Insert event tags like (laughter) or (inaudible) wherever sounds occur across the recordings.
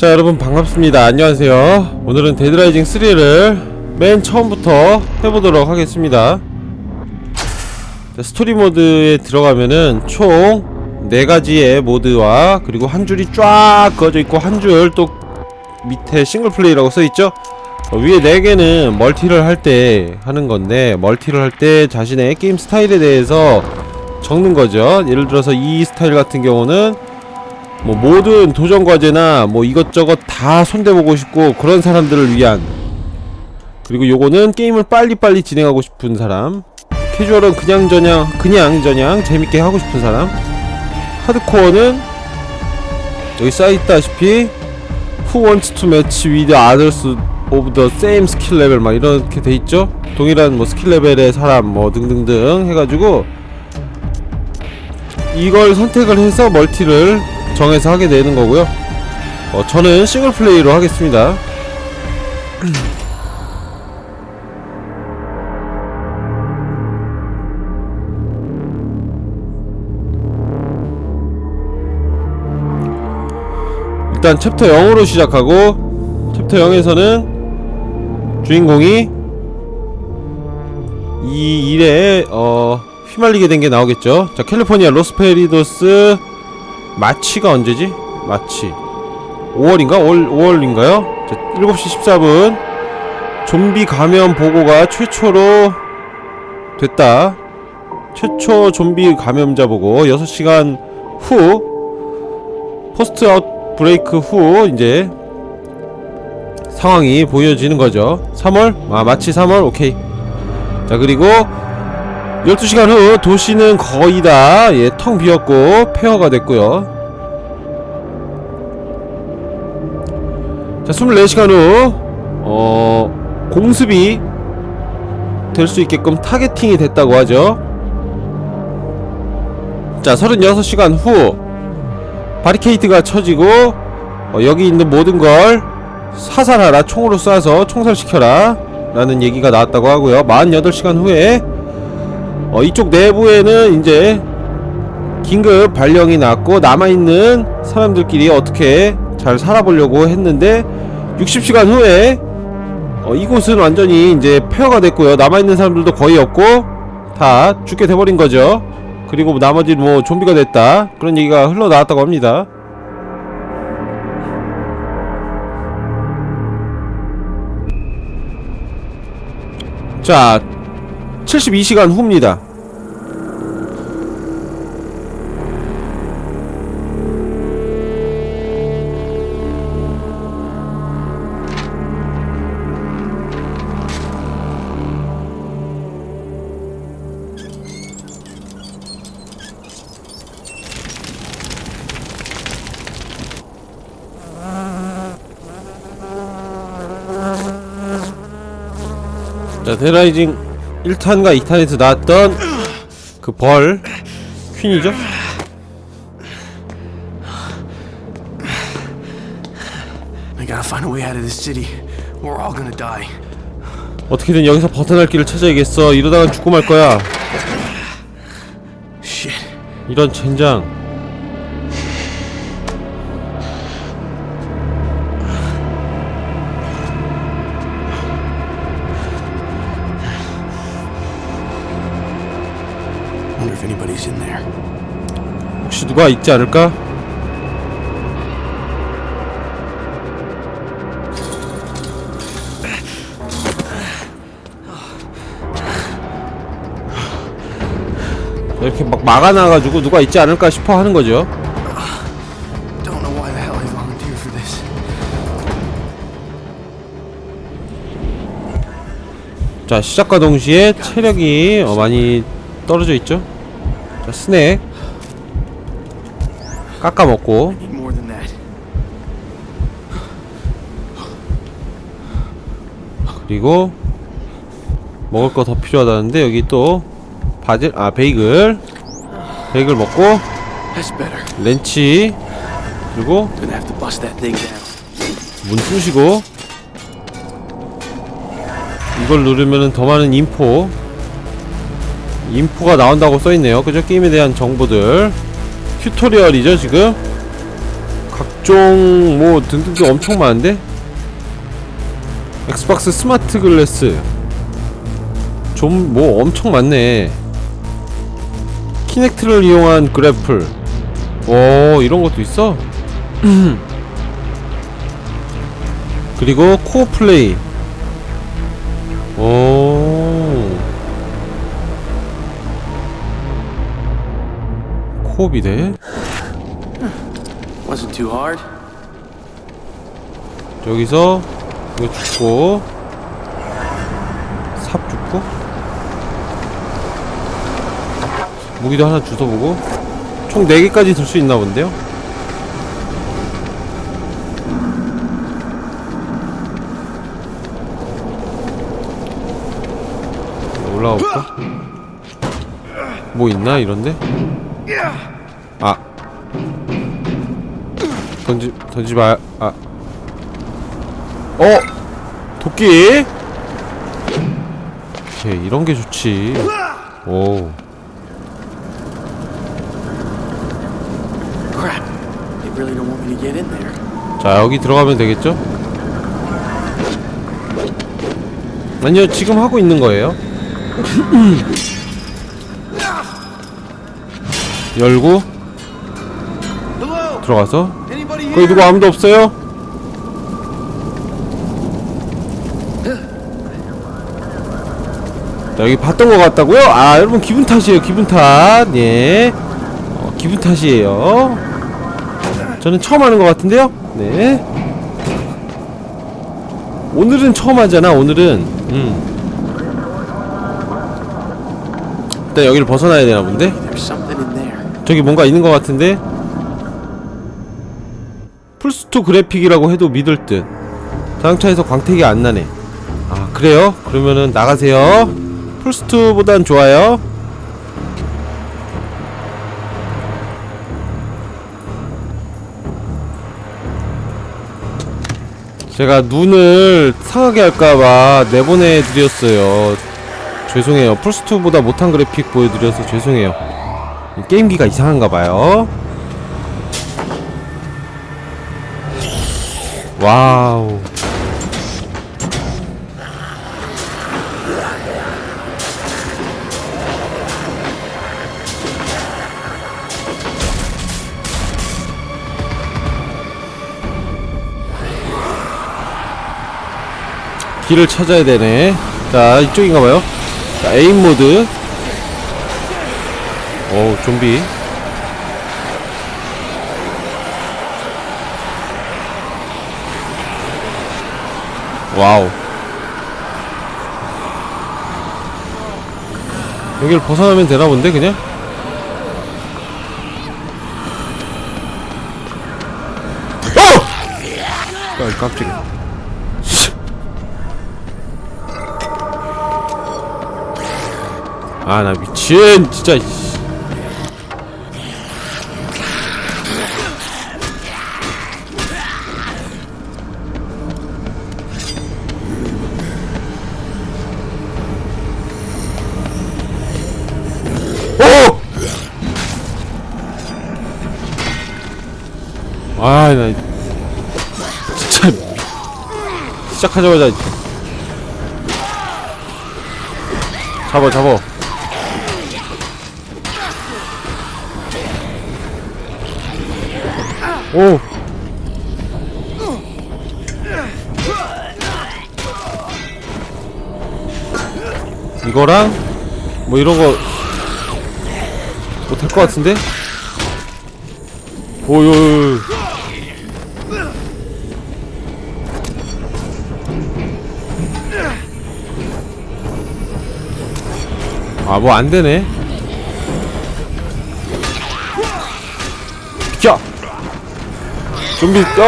자 여러분 반갑습니다. 안녕하세요. 오늘은 데드라이징 3를 맨 처음부터 해보도록 하겠습니다. 자, 스토리 모드에 들어가면은 총 4가지의 모드와 그리고 한 줄이 쫙 그어져 있고 한 줄 또 밑에 싱글 플레이라고 써있죠? 어, 위에 4개는 멀티를 할 때 하는 건데 멀티를 할 때 자신의 게임 스타일에 대해서 적는 거죠. 예를 들어서 이 스타일 같은 경우는 뭐 모든 도전 과제나 뭐 이것저것 다 손대보고 싶고 그런 사람들을 위한 그리고 요거는 게임을 빨리빨리 진행하고 싶은 사람 캐주얼은 그냥 저냥 그냥 저냥 재밌게 하고 싶은 사람. 하드코어는 여기 써있다시피 Who wants to match with others of the same skill level 막 이렇게 돼있죠? 동일한 뭐 스킬 레벨의 사람 뭐 등등등 해가지고 이걸 선택을 해서 멀티를 정해서 하게 되는 거고요. 어, 저는 싱글 플레이로 하겠습니다. 일단 챕터 0으로 시작하고 챕터 0에서는 주인공이 이 일에 어 휘말리게 된 게 나오겠죠. 자, 캘리포니아 로스페리도스 마치가 언제지? 마치 5월인가? 5월, 5월인가요? 자, 7시 14분 좀비 감염 보고가 최초로 됐다 최초 좀비 감염자 보고 6시간 후 포스트 아웃 브레이크 후 이제 상황이 보여지는 거죠 3월? 아 마치 3월? 오케이 자 그리고 12시간 후 도시는 거의 다 예, 텅 비었고 폐허가 됐고요. 자, 24시간 후 어, 공습이 될 수 있게끔 타겟팅이 됐다고 하죠. 자, 36시간 후 바리케이트가 쳐지고 어, 여기 있는 모든 걸 사살하라 총으로 쏴서 총살시켜라 라는 얘기가 나왔다고 하고요 48시간 후에 어, 이쪽 내부에는 이제 긴급 발령이 났고 남아있는 사람들끼리 어떻게 잘 살아보려고 했는데 60시간 후에 어, 이곳은 완전히 이제 폐허가 됐고요. 남아있는 사람들도 거의 없고 다 죽게 돼버린 거죠. 그리고 나머지 뭐 좀비가 됐다. 그런 얘기가 흘러나왔다고 합니다. 자 72시간 후입니다. 자, 데라이징 1탄과 2탄에서 나왔던 그 벌 퀸이죠? 어떻게든 여기서 벗어날 길을 찾아야겠어. 이러다간 죽고 말 거야. 이런 젠장. Anybody's in there. 혹시 누가 있지 않을까? 이렇게 막 막아놔가지고 누가 있지 않을까 싶어 하는 거죠. 자 시작과 동시에 체력이 어, 많이 떨어져 있죠. 자 스낵 깎아 먹고. 그리고 먹을 거 더 필요하다는데 여기 또 바질 아 베이글 베이글 먹고. 렌치 그리고. 문 쑤시고 이걸 누르면은 더 많은 인포 인포가 나온다고 써있네요. 그죠? 게임에 대한 정보들. 튜토리얼이죠 지금? 각 6종 뭐 등등등 엄청 많은데? 엑스박스 스마트 글래스. 좀 뭐 엄청 많네. 키넥트를 이용한 그래플. 오 이런 것도 있어? (clears throat) 그리고 코어 플레이. 오 too hard. 여기서 이거 죽고 삽 죽고 무기도 하나 주워보고 총 4개까지 들 수 있나 본데요? 올라가 볼까? 뭐 있나 이런데? 아 던지 던지 마. 아. 어. 도끼. 오케이 이런 게 좋지. 오. 자 여기 들어가면 되겠죠? 아니요 지금 하고 있는 거예요. (laughs) 열고? 들어가서 거기 누구 아무도 없어요? 자, 여기 봤던 것 같다고요? 아 여러분 기분 탓이에요 기분 탓 예. 어, 기분 탓이에요 저는 처음 하는 것 같은데요? 네 오늘은 처음 하잖아 오늘은 음. 일단 여기를 벗어나야 되나 본데? There's something in there. 저기 뭔가 있는 것 같은데? 풀스토 그래픽이라고 해도 믿을 듯. 자동차에서 광택이 안 나네. 아 그래요? 그러면은 나가세요. 풀스토보단 좋아요. 제가 눈을 상하게 할까봐 내보내드렸어요. 죄송해요. 풀스토보다 못한 그래픽 보여드려서 죄송해요. 이 게임기가 이상한가 봐요. 와우. 길을 찾아야 되네. 자 이쪽인가 봐요. 자 에임 모드 오 좀비. 와우. 여기를 벗어나면 되나 본데 그냥? 어! 아 깜짝이야. 아 나 미친! 진짜 아, 나 진짜 시작하자마자 잡아, 잡아. 오. 이거랑 뭐 이런 거 못할 것 같은데? 오요. 아, 뭐 안 되네. 비켜! 좀비, 고!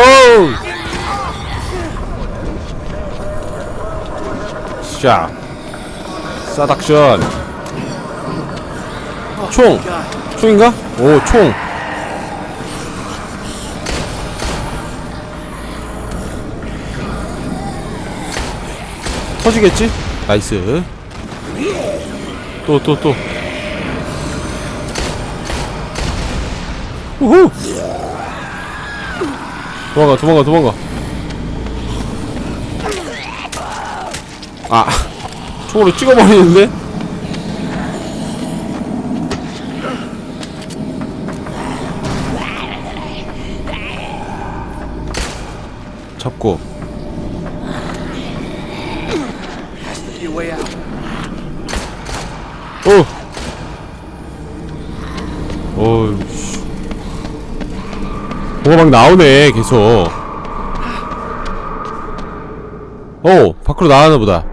자. 사닥션. 총! 총인가? 오, 총! 터지겠지? 나이스. 또, 또, 또. 우후! 도망가 도망가 도망가 아 총으로 찍어버리는데? 잡고. 어. 어, 씨. 뭐가 막 나오네, 계속. 어, 밖으로 나가나 보다.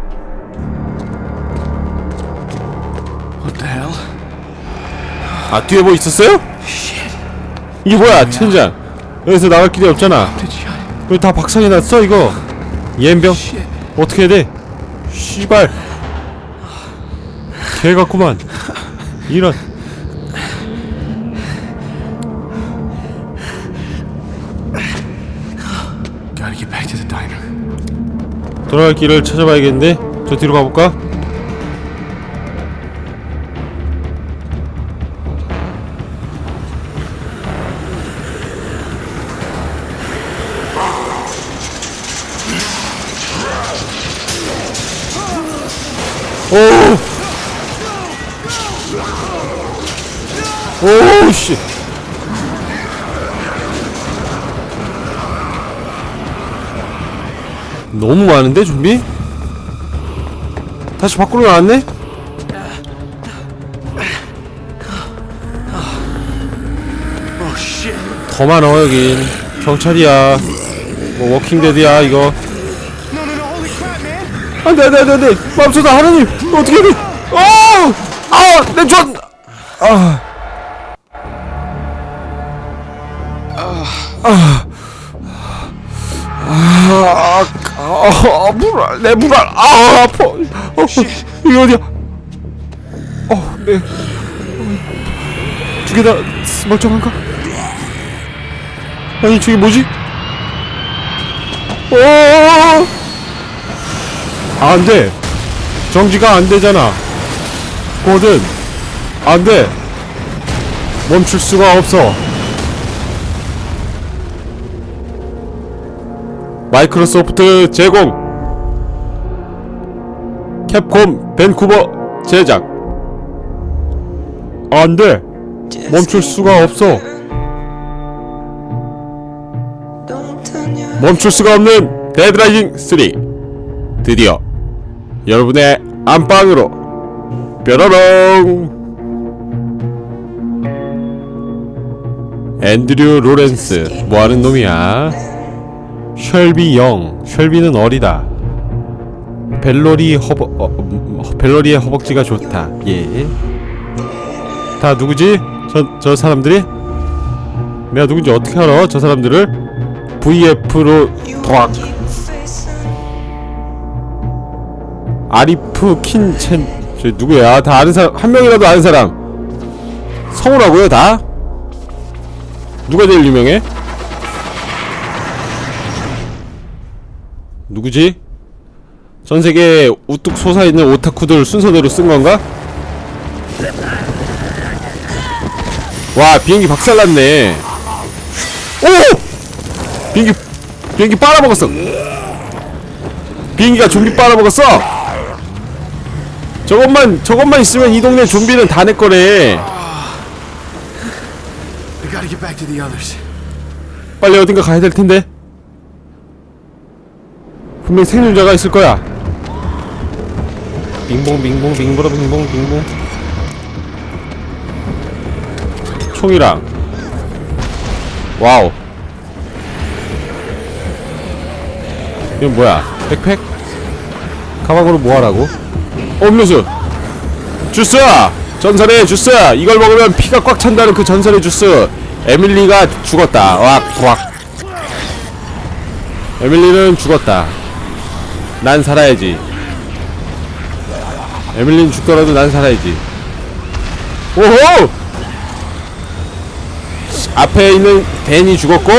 What the hell? 아, 뒤에 뭐 있었어요? 이게 뭐야, 천장. 여기서 나갈 길이 없잖아. 여기 다 박살이 났어, 이거. 옌병. 어떻게 해야 돼? 씨발. 개 같구만. 이런. Gotta get back to the diner. 돌아갈 길을 찾아봐야겠는데 저 뒤로 가볼까? 오! 오, 씨. 너무 많은데 좀비? 다시 밖으로 나왔네? 더 많아 여긴 경찰이야 뭐 워킹데드야 이거! 안돼 안돼 안돼 안돼 맙소사 하나님 어떻게 해야 돼 어! 아내 전! 아 아, 아, 아, 물알, 내 물알, 아, 아파. 어, 이게 어디야? 어, 네. 두 개 다 멀쩡한가? 아니, 저게 뭐지? 오! 아, 안 돼. 정지가 안 되잖아. 거든. 안 돼. 멈출 수가 없어. 마이크로소프트 제공. 캡콤 밴쿠버 제작. 안돼. 멈출 수가 없어. 멈출 수가 없는 데드라이징 3 드디어 여러분의 안방으로. 뾰로롱. 앤드류 로렌스. 뭐하는 놈이야 셜비 영 셜비는 어리다. 벨로리 허벅 어, 음, 벨로리의 허벅지가 좋다. 예다 누구지? 저 저 사람들이? 내가 누군지 어떻게 알아? 저 사람들을? VF로 도악. 아리프 킨첸 저 누구야? 다 아는 사람 한 명이라도 아는 사람. 성우라고요 다? 누가 제일 유명해? 누구지? 전 세계에 우뚝 솟아있는 오타쿠들 순서대로 쓴 건가? 와 비행기 박살났네 오! 비행기 비행기 빨아먹었어 비행기가 좀비 빨아먹었어 저것만 저것만 있으면 이 동네 좀비는 다 내 거래. 빨리 어딘가 가야 될 텐데 분명 생존자가 있을 거야. 빙봉 빙봉 빙보라 빙봉 빙봉. 총이랑. 와우. 이건 뭐야? 백팩? 가방으로 뭐하라고? 어, 음료수. 주스! 전설의 주스! 이걸 먹으면 피가 꽉 찬다는 그 전설의 주스. 에밀리가 죽었다. 왁 왁. 에밀리는 죽었다 난 살아야지. 에밀리는 죽더라도 난 살아야지. 오호! 앞에 있는 댄이 죽었고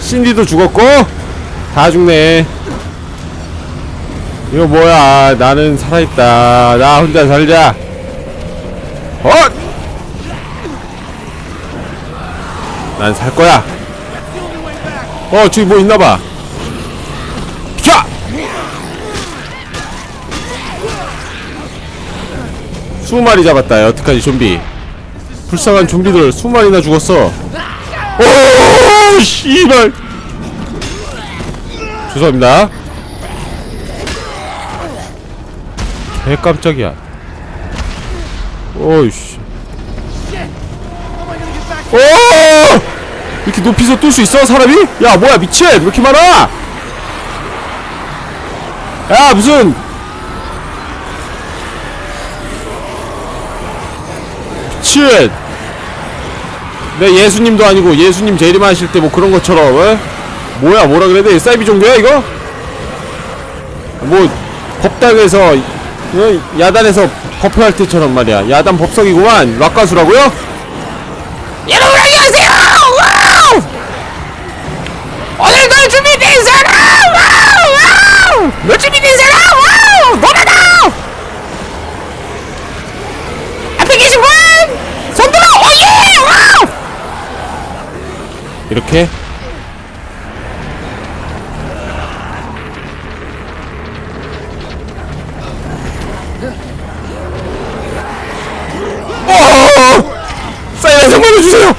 신디도 죽었고 다 죽네. 이거 뭐야? 나는 살아있다. 나 혼자 살자. 어! 난 살 거야. 어 저기 뭐 있나봐 20마리 잡았다 여태까지 좀비. 불쌍한 좀비들 20마리나 죽었어. 오 씨발. 죄송합니다. 개 깜짝이야. 오이씨. 오! 이렇게 높이서 뛸 수 있어 사람이? 야 뭐야 미친! 왜 이렇게 많아? 야 무슨 미친 내 예수님도 아니고 예수님 재림하실 때 뭐 그런 것처럼 에? 뭐야 뭐라 그래야 돼 사이비 종교야 이거? 뭐 법당에서 어? 야단에서 법회할 때처럼 말이야 야단 법석이구만 락가수라고요? 여러분 안녕하세요 와우! 오늘도 준비된 사람 와우! 와우! 너 준비된 사람 와우! 너라다 앞에 계신 분 손들어 오예 와우! 이렇게 어! 사이렌 좀 걸어주세요!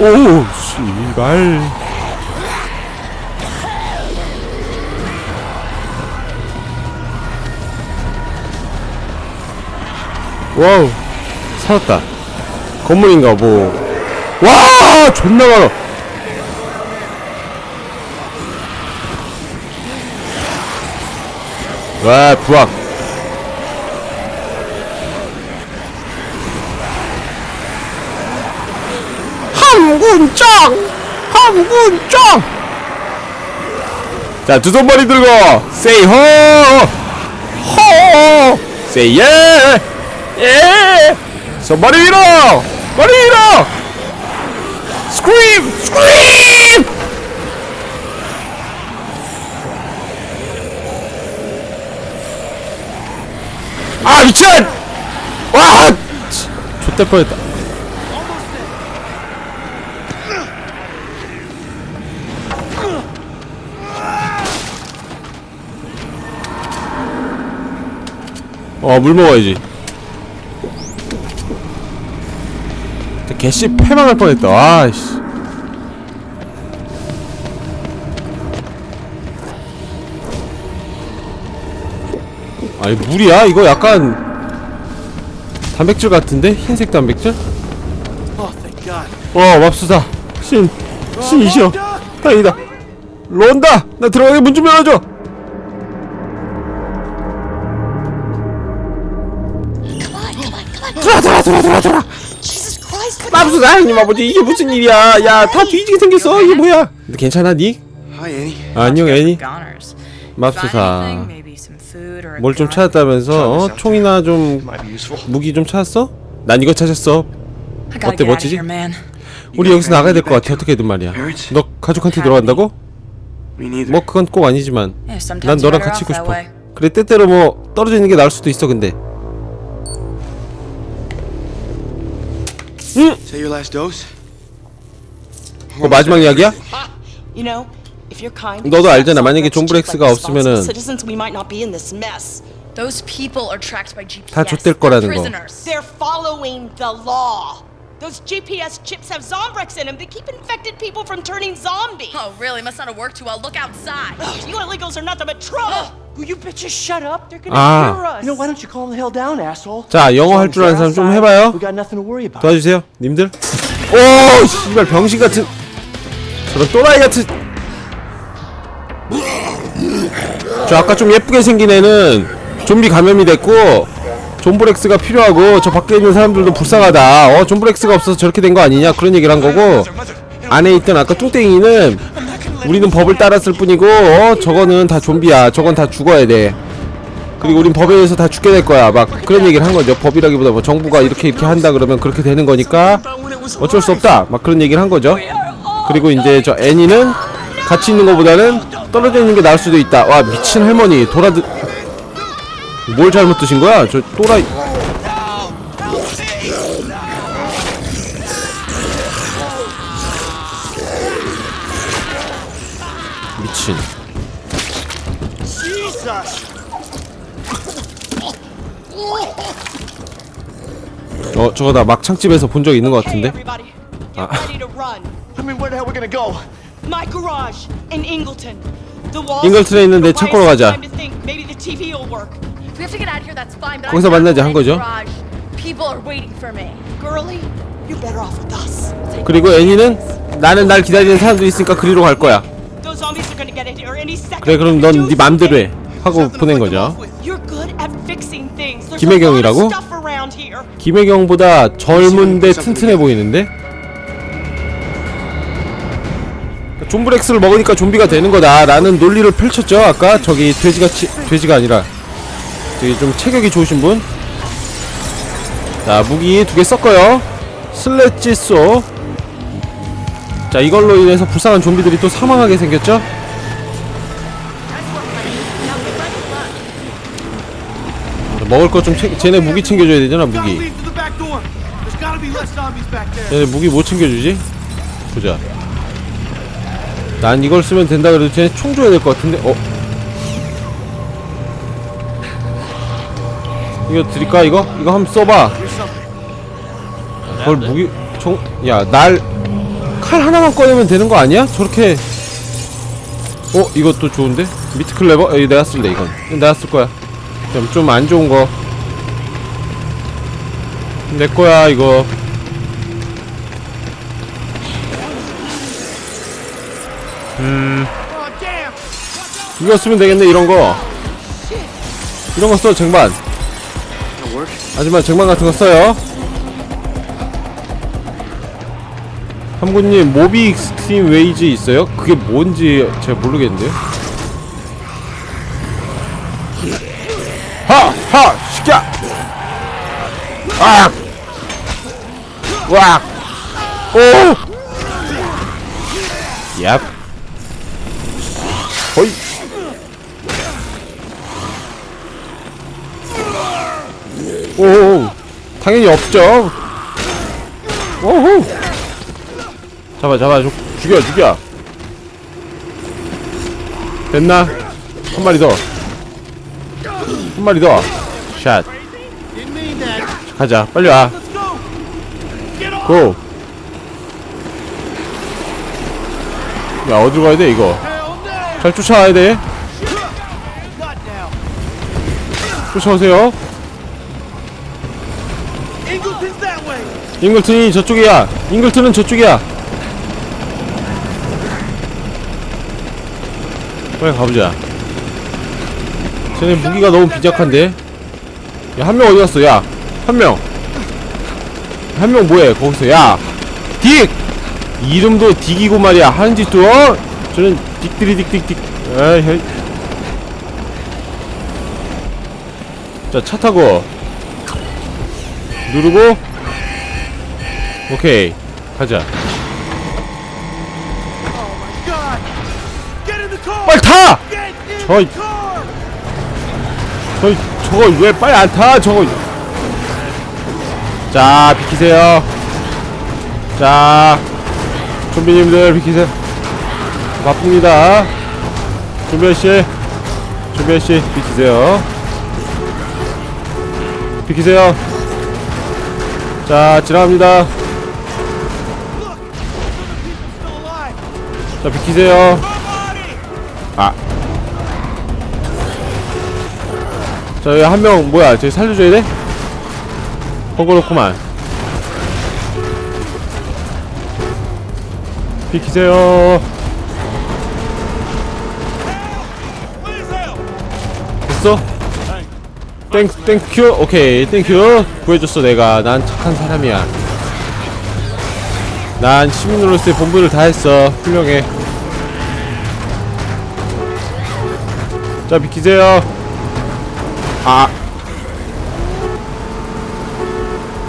오, 씨발. 와우, 살았다. 건물인가 뭐. 와, 존나 많아. 와, 부악. 함군정! 함군정! 자, 두손 머리 들고, 세이 호! 호! 세이 예! 예! 손머리 위로! 머리 위로! 스크림! 스크림! 아, 미친! 와! 좆될 뻔했다. 어, 물 먹어야지. 개씨 패망할 뻔했다. 아이씨. 아니 물이야? 이거 약간 단백질 같은데? 흰색 단백질? 와 맙수사 신 신이시여 다행이다 론다 나 들어가게 문 좀 열어줘 들어와 들어와 들어와 들어와 맙수사 하나님 아버지 이게 무슨 일이야 야 다 뒤지게 생겼어 이게 뭐야 괜찮아 니? Hi, Annie. 안녕 애니 a 뭘 좀. 찾았다면서 어? 총이나 좀 Might be useful. 무기 좀 찾았어? 난 이거 찾았어 어때, 멋지지? 우리 여기서 나가야 될 것 같아 어떻게든 말이야 너 가족한테 들어간다고? Me neither. 뭐 그건 꼭 아니지만 난 너랑 같이 있고 싶어. 그래 때때로 뭐 떨어져 있는 게 나을 수도 있어 근데. 응? Is that your last dose? 그거 마지막 이야기야? You know, if you're kind, 너도 just 알잖아. have 만약에 some 존 friends 브렉스가 treat like 없으면은 responsible citizens, we might not be in this mess. Those people are tracked by GPS. 다 좆될 거라는 거. prisoners. They're following the law. Those GPS chips have Zombrex in them. They keep infected people from turning zombie. Oh, really? Must not have worked too well. Look outside. You illegals are nothing but trouble. Asshole? 자 영어 할 줄 아는 사람 좀 해봐요. We got nothing to worry about. 도와주세요, 님들. 오, 씨발 병신 같은. 저런 또라이 같은. 저 아까 좀 예쁘게 생긴 애는 좀비 감염이 됐고 존브렉스가 필요하고 저 밖에 있는 사람들도 불쌍하다. 어, 존브렉스가 없어서 저렇게 된 거 아니냐 그런 얘기를 한 거고 안에 있던 아까 뚱땡이는 우리는 법을 따랐을 뿐이고 어, 저거는 다 좀비야. 저건 다 죽어야 돼. 그리고 우린 법에 의해서 다 죽게 될 거야. 막 그런 얘기를 한 거죠. 법이라기보다 뭐 정부가 이렇게 이렇게 한다 그러면 그렇게 되는 거니까 어쩔 수 없다. 막 그런 얘기를 한 거죠. 그리고 이제 저 애니는 같이 있는 것보다는 떨어져 있는 게 나을 수도 있다. 와 미친 할머니 돌아드 뭘 잘못 드신 거야? 저 또라이 어 저거 나 막창집에서 본 적 있는 것 같은데 everybody, get ready to run. I mean, where the hell we gonna go? My garage in Ingleton. The walls. 잉글튼에 있는 내 창고로 가자. time to think. Maybe the TV will work. If we have to get out of here, that's fine. But 거기서 I'm 만나자 한 거죠? garage. People are waiting for me. Girlie, you're better off with us. 그리고 애니는 나는 날 기다리는 사람들이 있으니까 그리로 갈 거야 Those zombies are gonna get in here any second. 그래 그럼 넌 네 맘대로 해 하고 보낸 거죠 You're good at fixing things. There's 김혜경이라고? stuff. 김혜경보다 젊은데 튼튼해 보이는데? 존브렉스를 먹으니까 좀비가 되는 거다 라는 논리를 펼쳤죠 아까? 저기 돼지같이 돼지가 아니라. 저기 좀 체격이 좋으신 분? 자 무기 두 개 섞어요. 슬래지 쏘. 자 이걸로 인해서 불쌍한 좀비들이 또 사망하게 생겼죠 먹을 것좀 쟤네 무기 챙겨줘야 되잖아 무기. 얘네 무기 뭐 챙겨주지? 보자. 난 이걸 쓰면 된다 그래도 쟤네 총 줘야 될 것 같은데. 어? 이거 드릴까 이거? 이거 한번 써봐. 그걸 무기 총? 야 날 칼 하나만 꺼내면 되는 거 아니야? 저렇게. 어 이것도 좋은데? 미트 클레버? 이 내가 쓸래 이건. 이건 내가 쓸 거야. 좀 안 좋은 거. 내 거야 이거. Damn! 이거 쓰면 되겠네 이런 거 이런 거 써 쟁반 하지만 쟁반 같은 거 써요 함구님 모비 익스트림 웨이즈 있어요? 그게 뭔지 잘 모르겠는데요 악! 왁! 오! 얍! 호이! 오! 당연히 없죠. 오호! 잡아 잡아 죽, 죽여 죽여. 됐나? 한 마리 더 한 마리 더샷. Didn't mean that. 가자 빨리 와. 고! 야 어디로 가야 돼 이거. 잘 쫓아와야 돼. 쫓아오세요. 잉글튼이 저쪽이야 잉글튼은 저쪽이야 빨리 가보자 쟤네 무기가 너무 빈약한데 야 한 명 어디 갔어 야 한명 한 명 뭐해 거기서 야 딕 이름도 딕이고 말이야 하는 짓도 어? 저는 딕들이 딕딕딕 에이 자차 타고 누르고 오케이 가자. 빨리 타! 저이- the car. 저 저거 왜 빨리 안 타? 저거 자 비키세요 자 좀비님들 비키세요 바쁩니다 좀비 아씨 좀비 아씨 비키세요 비키세요 자 지나갑니다. 자 비키세요. 아. 자, 여기 한 명, 뭐야, 저기 살려줘야 돼? 번거롭구만. 비키세요. 됐어? 땡, 땡큐? 오케이, 땡큐. 구해줬어, 내가. 난 착한 사람이야. 난 시민으로서의 본분을 다했어. 훌륭해. 자, 비키세요. 아.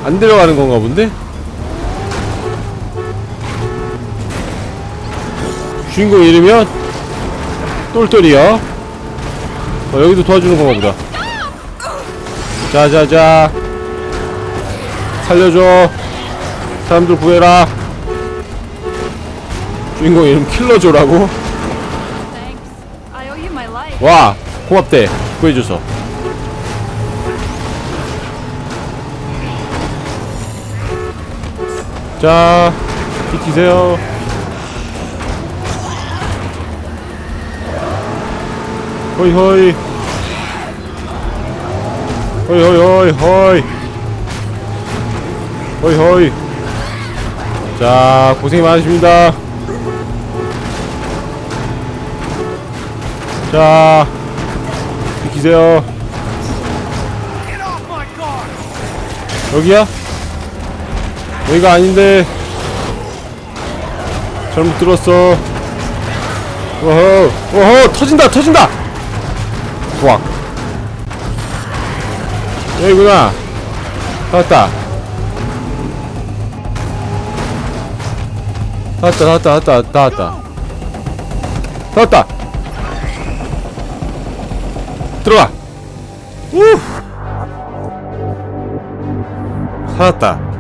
안 데려가는 건가 본데? 주인공 이름이요? 똘똘이요. 어, 여기도 도와주는 건가 보다. 자자자. 살려줘. 사람들 구해라. 주인공 이름 킬러조라고? 와 고맙대 구해줘서 자, 비키세요. 호이 호이. 호이 호이 호이 호이. 호이 자, 고생 많으십니다. 자, 비키세요. 여기야? 여기가 아닌데. 잘못 들었어. 오호 오호 터진다 터진다! 와 여기구나. 나왔다. 나왔다 나왔다 나왔다 나왔다. 나왔다. 들어가. 우! 살았다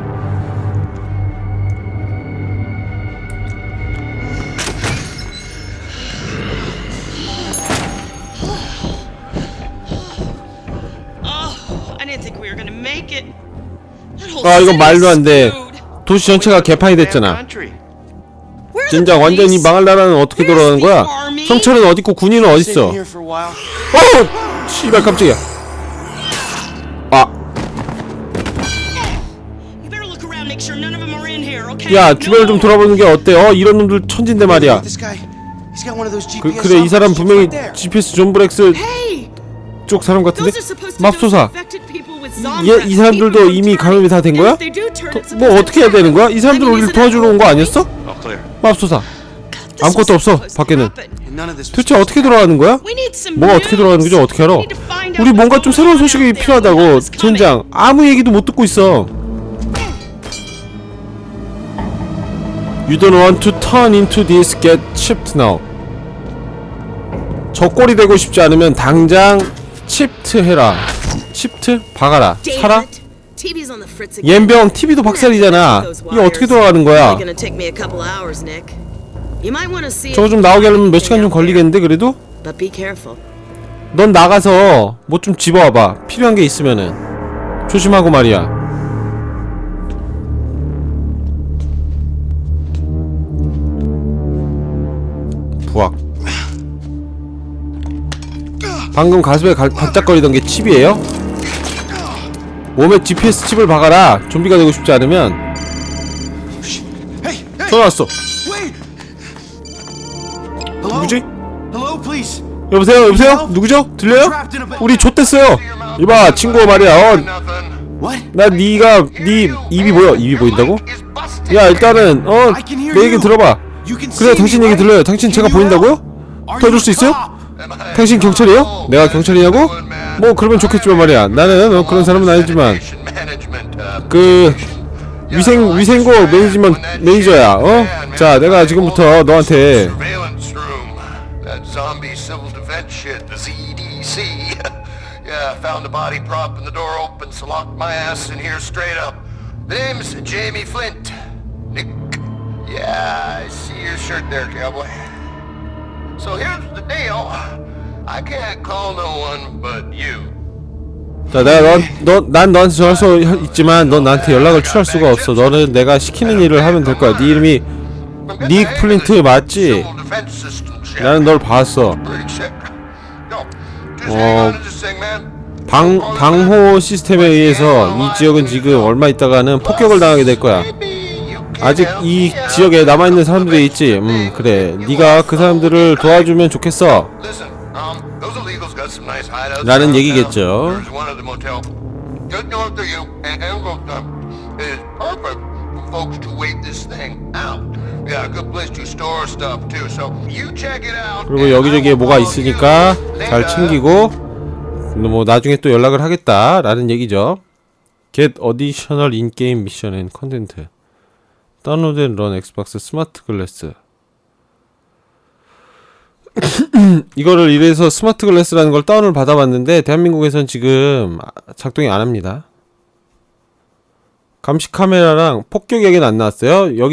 아 이건 city's 말도 안돼. 도시 전체가 개판이 됐잖아 진짜 완전히? 망할 나라는 어떻게 돌아가는 거야? 경찰은 어딨고 군인은 어딨어? 어! 씨발 깜짝이야 아? 야 주변을 좀. 돌아보는 게 어때? 어 이런 놈들 천진데 말이야. 그, 그래 이 사람 분명히. GPS 존 브렉스 Hey, 쪽 사람 같은데? 맙소사 얘. 이 사람들도 이미 감염이 다 된 거야? It's 뭐 어떻게 해야 되는 거야? 이 사람들 우리를 도와주러 온 거 아니었어? 맙소사 아무것도 없어 밖에는 도대체 어떻게 돌아가는 거야? 뭐가 어떻게 돌아가는 거지. 어떻게 알아? 우리 뭔가 좀 새로운 소식이. 필요하다고. 젠장 아무 얘기도 못 듣고 있어 You don't want to turn into this get chipped now 저 꼴이 되고 싶지 않으면 당장 치프트 해라 치프트? 박아라 again. 옌병 TV도 박살이잖아 이게 어떻게 돌아가는 거야. 저거 좀 나오게 하려면 몇 시간 좀 걸리겠는데 그래도? 넌 나가서 뭐 좀 집어와봐 필요한 게 있으면은 조심하고 말이야 부악 방금 가슴에 갈, 반짝거리던 게 칩이에요? 몸에 GPS 칩을 박아라 좀비가 되고 싶지 않으면 전화 왔어? 누구지? 여보세요 여보세요? 누구죠? 들려요? 우리 좆됐어요 이봐 친구 말이야 어? 나 니가 니 입이 보여 입이 보인다고? 야 일단은 어내 얘기 들어봐 그래 당신 얘기? 들려요 당신 제가 보인다고요? 도와줄 수 있어요? 당신 경찰이에요? 내가 경찰이냐고? 뭐 그러면 좋겠지만 말이야 나는 어, 그런 사람은 아니지만 그 위생 위생고 매니지먼 매니저야 어? 자 내가 지금부터 너한테 name's Jamie Flint. Nick. Yeah, I see your shirt there, cowboy. So here's the deal. I can't call no one but you. 자 내가 너너난 너한테 전할 수 있지만 넌 나한테 연락을 취할 수가 없어 너는 내가 시키는 일을 하면 될 거야 네 이름이 닉 플린트 맞지? 나는 널 봤어 어. 방, 방호 시스템에 의해서 이 지역은 지금 얼마 있다가는 폭격을 당하게 될 거야 아직 이 지역에 남아 있는 사람들이 있지 음 그래 네가 그 사람들을 도와주면 좋겠어 um, 라는 얘기겠죠. 그리고 여기저기에 뭐가 있으니까 잘. 챙기고 뭐 나중에 또 연락을 하겠다 라는 얘기죠 Get additional in-game mission and content 다운로드 앤런 엑스박스 스마트 글래스. (coughs) 이거를 이래서 스마트 글래스라는 걸 다운을 받아봤는데 대한민국에선 지금 아- 작동이 안 합니다. 감시 카메라랑 폭격 얘기는 안 나왔어요. 여기